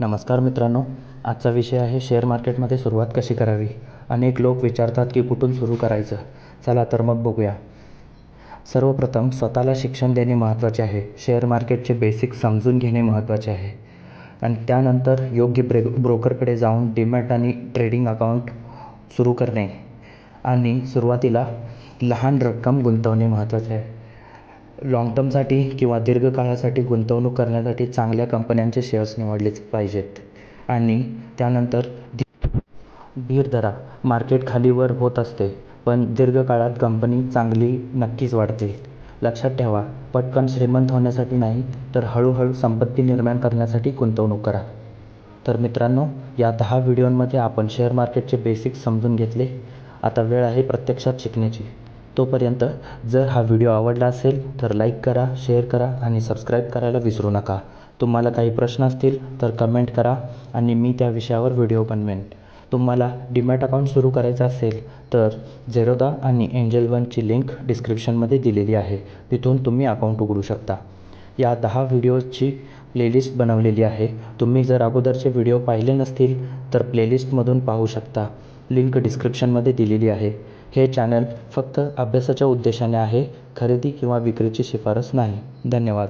नमस्कार मित्रांनो आजचा विषय आहे शेअर मार्केटमध्ये सुरुवात कशी करावी? अनेक लोक विचारतात की कुठून सुरू करायचं? चला तर मग बघूया. सर्वप्रथम स्वतःला शिक्षण देणे महत्त्वाचे आहे. शेअर मार्केटचे बेसिक समजून घेणे महत्त्वाचे आहे. आणि त्यानंतर योग्य ब्रे ब्रोकरकडे जाऊन डीमॅट आणि ट्रेडिंग अकाउंट सुरू करणे. आणि सुरुवातीला लहान रक्कम गुंतवणे महत्त्वाचे आहे. लाँग टर्मसाठी किंवा दीर्घकाळासाठी गुंतवणूक करण्यासाठी चांगल्या कंपन्यांचे शेअर्स निवडलेच पाहिजेत. आणि त्यानंतर धीर धीर धरा मार्केट खालीवर होत असते पण दीर्घकाळात कंपनी चांगली नक्कीच वाढते. लक्षात ठेवा पटकन श्रीमंत होण्यासाठी नाही तर हळूहळू संपत्ती निर्माण करण्यासाठी गुंतवणूक करा. तर मित्रांनो या दहा व्हिडिओंमध्ये आपण शेअर मार्केटचे बेसिक्स समजून घेतले. आता वेळ आहे प्रत्यक्षात शिकण्याची. तोपर्यंत जर हा व्हिडिओ आवडला असेल तर लाईक करा शेअर करा आणि सबस्क्राईब करायला विसरू नका. तुम्हाला काही प्रश्न असतील तर कमेंट करा आणि मी त्या विषयावर व्हिडिओ बनवेन. तुम्हाला डीमॅट अकाउंट सुरू करायचं असेल तर झेरोदा आणि एंजल वनची लिंक डिस्क्रिप्शनमध्ये दिलेली आहे. तिथून तुम्ही अकाउंट उघडू शकता. या दहा व्हिडिओजची प्लेलिस्ट बनवलेली आहे. तुम्ही जर अगोदरचे व्हिडिओ पाहिले नसतील तर प्लेलिस्टमधून पाहू शकता. लिंक डिस्क्रिप्शनमध्ये दिलेली आहे. हे चॅनल फक्त अभ्यासाच्या उद्देशाने आहे खरेदी किंवा विक्रीची शिफारस नाही. धन्यवाद.